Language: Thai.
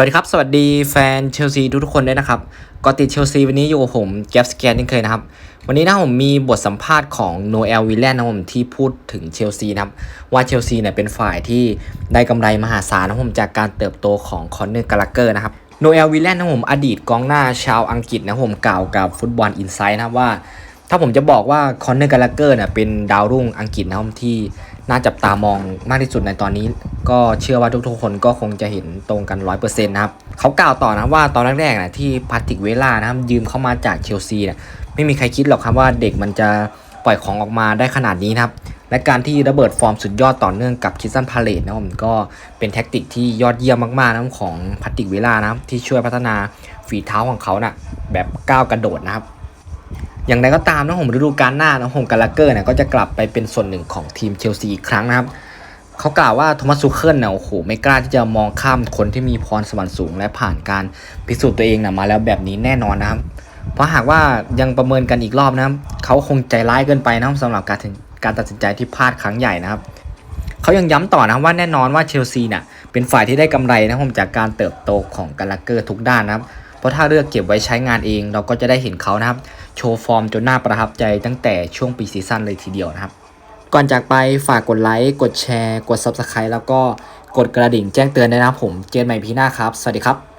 วัสดีครับ สวัสดีแฟนเชลซีทุกๆคนด้วยนะครับก็ติดเชลซีวันนี้อยู่กับผมแก๊ปสแกนนี่เคยนะครับ วันนี้นะผมมีบทสัมภาษณ์ของโนเอลวิลแลนนะผมที่พูดถึงเชลซีนะครับ ว่าเชลซีเนี่ยเป็นฝ่ายที่ได้กำไรมหาศาลนะผมจากการเติบโตของคอนเนอร์กาลาเกอร์นะครับโนเอลวิลแลนนะผมอดีตกองหน้าชาวอังกฤษนะผมกล่าวกับฟุตบอลอินไซด์นะครับว่า ถ้าผมจะบอกว่าคอนเนอร์กาลาเกอร์เนี่ยเป็นดาวรุ่งอังกฤษนะครับที่น่าจับตามองมากที่สุดในตอนนี้ ก็เชื่อว่าทุกๆคนก็คงจะเห็นตรงกัน 100%นะครับเขากล่าวต่อนะว่าตอนแรกๆนะที่พาติกเวล่านะครับยืมเข้ามาจากเชลซีเนี่ยไม่มีใครคิดหรอกครับว่าเด็กมันจะปล่อยของออกมาได้ขนาดนี้นะครับและการที่ระเบิดฟอร์มสุดยอดต่อเนื่องกับคิสซันพาเลตนะครับผมก็เป็นแท็กติกที่ยอดเยี่ยมมากๆนะของพาติกเวล่านะครับที่ช่วยพัฒนาฝีเท้าของเขานะแบบก้าวกระโดดนะครับ อย่างไรก็ตามนะผมฤดูกาลหน้านะผมกาลาเกอร์เนี่ยก็จะกลับไปเป็นส่วนหนึ่งของทีมเชลซีอีกครั้งนะครับ เขากล่าวว่าโทมัสซูเคิลเนี่ยโอ้โหไม่กล้าที่จะมองข้ามคนที่มีพรสวรรค์สูง และผ่านการพิสูจน์ตัวเองนะมาแล้วแบบนี้แน่นอนนะครับ เพราะหากว่ายังประเมินกันอีกรอบนะครับเขาคงใจร้ายเกินไปนะครับสำหรับการการตัดสินใจที่พลาดครั้งใหญ่นะครับเขายังย้ำต่อนะว่าแน่นอนว่าเชลซีเนี่ยเป็นฝ่ายที่ได้กำไรนะผมจากการเติบโตของกาลาเกอร์ทุกด้านนะครับ เพราะถ้าเลือกเก็บไว้ใช้งานเอง เราก็จะได้เห็นเขานะครับ โชว์ฟอร์มจนน่าประทับใจตั้งแต่ช่วงปีซีซั่นเลยทีเดียวนะครับ ก่อนจากไปฝากกดไลค์ กดแชร์ กด Subscribe แล้วก็กดกระดิ่งแจ้งเตือนด้วยนะครับผม เจอกันใหม่พีหน้าครับ สวัสดีครับ